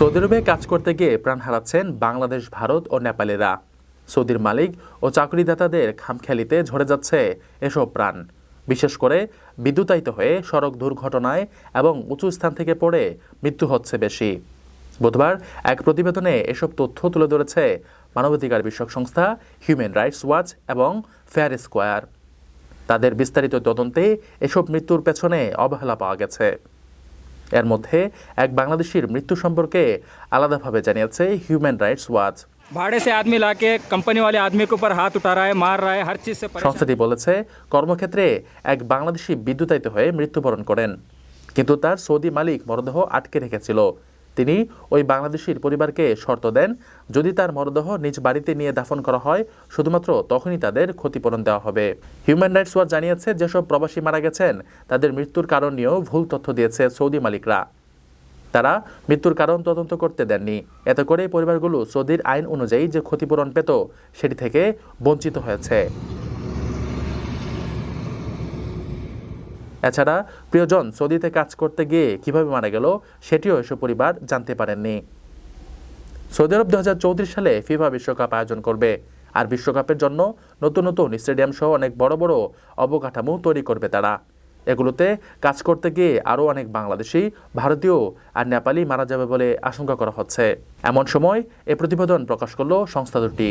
Saudi আরবে কাজ করতে গিয়ে প্রাণ হারাচ্ছেন বাংলাদেশ, ভারত ও নেপালিরা। সৌদির মালিক ও চাকরিদাতাদের খামখেয়ালিতে ঝরে যাচ্ছে এসব প্রাণ। বিশেষ করে বিদ্যুতায়িত হয়ে সড়ক দুর্ঘটনায় এবং উঁচু স্থান থেকে পড়ে মৃত্যু হচ্ছে বেশি। বুধবার এক প্রতিবেদনে এসব তথ্য তুলে ধরেছে মানবাধিকার বিষয়ক সংস্থা হিউম্যান রাইটস ওয়াচ এবং ফেয়ার স্কোয়ার তাদের বিস্তারিত তদন্তে এসব মৃত্যুর পেছনে অবহেলা পাওয়া গেছে। এর মধ্যে এক বাংলাদেশির মৃত্যু সম্পর্কে আলাদাভাবে জানিয়েছে হিউম্যান রাইটস ওয়াচ भाड़े से आदमी लाके कंपनी वाले आदमी के ऊपर हाथ उठा रहा है मार रहा है हर चीज़ से परेशान সংস্থাটি বলেছে কর্মক্ষেত্রে এক বাংলাদেশি বিদ্যুতায়িত হয়ে মৃত্যুবরণ করেন কিন্তু তার সৌদি মালিক মরদেহ আটকে রেখেছিল তিনি ওই বাংলাদেশির পরিবারকে শর্ত দেন, যদি তার মরদেহ নিজ বাড়িতে নিয়ে দাফন করা হয়, শুধুমাত্র তখনই তাদের ক্ষতিপূরণ দেওয়া হবে। হিউম্যান রাইটস ওয়াচ জানিয়েছে, যেসব প্রবাসী মারা গেছেন, তাদের মৃত্যুর কারণ নিয়েও ভুল তথ্য দিয়েছে সৌদি মালিকরা। তারা মৃত্যুর কারণ তদন্ত করতে দেননি। এতে করে পরিবারগুলো সৌদির আইন অনুযায়ী যে ক্ষতিপূরণ পেত, সেটি থেকে বঞ্চিত হয়েছে। এছাড়া প্রিয়জন সৌদিতে কাজ করতে গিয়ে কীভাবে মারা গেল, সেটিও এসব পরিবার জানতে পারেননি। সৌদি আরব দু হাজার চৌত্রিশ সালে ফিফা বিশ্বকাপ আয়োজন করবে, আর বিশ্বকাপের জন্য নতুন নতুন স্টেডিয়াম সহ অনেক বড় বড় অবকাঠামো তৈরি করবে তারা। এগুলোতে কাজ করতে গিয়ে আরও অনেক বাংলাদেশি, ভারতীয় আর নেপালি মারা যাবে বলে আশঙ্কা করা হচ্ছে। এমন সময় এ প্রতিবেদন প্রকাশ করল সংস্থা দুটি।